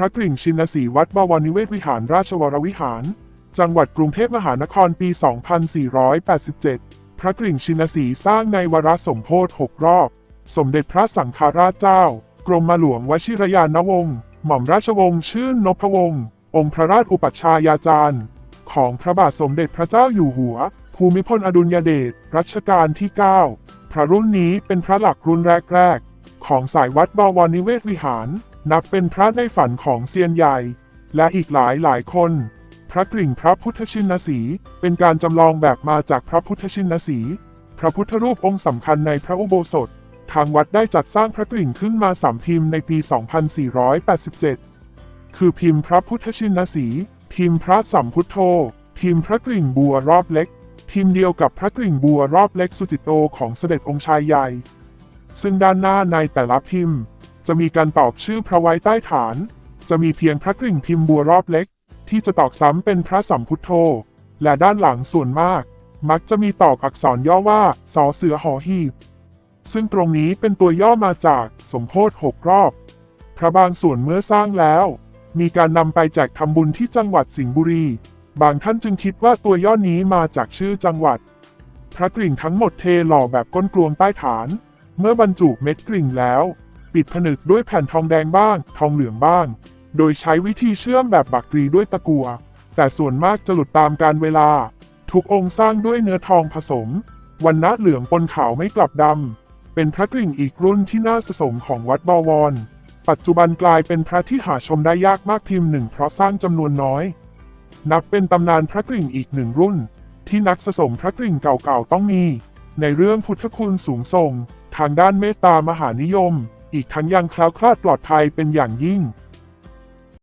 พระกริ่งชินสีวัดบวรนิเวศวิหารราชวรวิหาร จังหวัดกรุงเทพมหานครปี 2487 พระกริ่งชินสีสร้างในวรสมโพธิ6รอบ สมเด็จพระสังฆราชเจ้า กรมหลวงวชิรยานวงศ์ หม่อมราชวงศ์ชื่นนพวงศ์ องค์พระราชอุปัชฌายาจารย์ ของพระบาทสมเด็จพระเจ้าอยู่หัว ภูมิพลอดุลยเดช รัชกาลที่ 9 พระรุ่นนี้เป็นพระหลักรุ่นแรกๆ ของสายวัดบวรนิเวศวิหาร นับเป็นพระในฝันของเซียนใหญ่ และอีกหลายหลายคน พระกริ่งพระพุทธชินสีเป็นการจำลองแบบมาจากพระพุทธชินสี พระพุทธรูปองค์สำคัญในพระอุโบสถ ทางวัดได้จัดสร้างพระกริ่งขึ้นมาสามพิมพ์ในปี 2487 คือพิมพ์พระพุทธชินสี พิมพ์พระสัมพุทโธ พิมพ์พระกริ่งบัวรอบเล็ก พิมพ์เดียวกับพระกริ่งบัวรอบเล็กสุจิตโตของเสด็จองค์ชายใหญ่ ซึ่งด้านหน้าในแต่ละพิมพ์ จะมีการตอกชื่อพระไว้ใต้ฐาน จะมีเพียงพระกริ่งพิมพ์บัวรอบเล็ก ที่จะตอกซ้ำเป็นพระสัมพุทโธ และด้านหลังส่วนมาก มักจะมีตอกอักษรย่อว่าสอเสือหอหีบ ซึ่งตรงนี้เป็นตัวย่อมาจากสมโพธิหกรอบ พระบางส่วนเมื่อสร้างแล้ว มีการนำไปแจกทำบุญที่จังหวัดสิงห์บุรี บางท่านจึงคิดว่าตัวย่อนี้มาจากชื่อจังหวัด พระกริ่งทั้งหมดเทหล่อแบบก้นกลวงใต้ฐาน เมื่อบรรจุเม็ดกริ่งแล้ว ปิดผนึกด้วยแผ่นทองแดงบ้าง ทองเหลืองบ้าง โดยใช้วิธีเชื่อมแบบบักกรีด้วยตะกัว แต่ส่วนมากจะหลุดตามการเวลา ทุกองค์สร้างด้วยเนื้อทองผสม วันณะเหลืองปนขาวไม่กลับดำ เป็นพระกริ่งอีกรุ่นที่น่าสะสมของวัดบวร ปัจจุบันกลายเป็นพระที่หาชมได้ยากมากพิมพ์หนึ่งเพราะสร้างจำนวนน้อย นับเป็นตำนานพระกริ่งอีกหนึ่งรุ่น ที่นักสะสมพระกริ่งเก่าๆต้องมี ในเรื่องพุทธคุณสูงส่ง ทางด้านเมตตามหานิยม อีกทั้งยังแคล้วคลาดปลอดภัยเป็นอย่างยิ่ง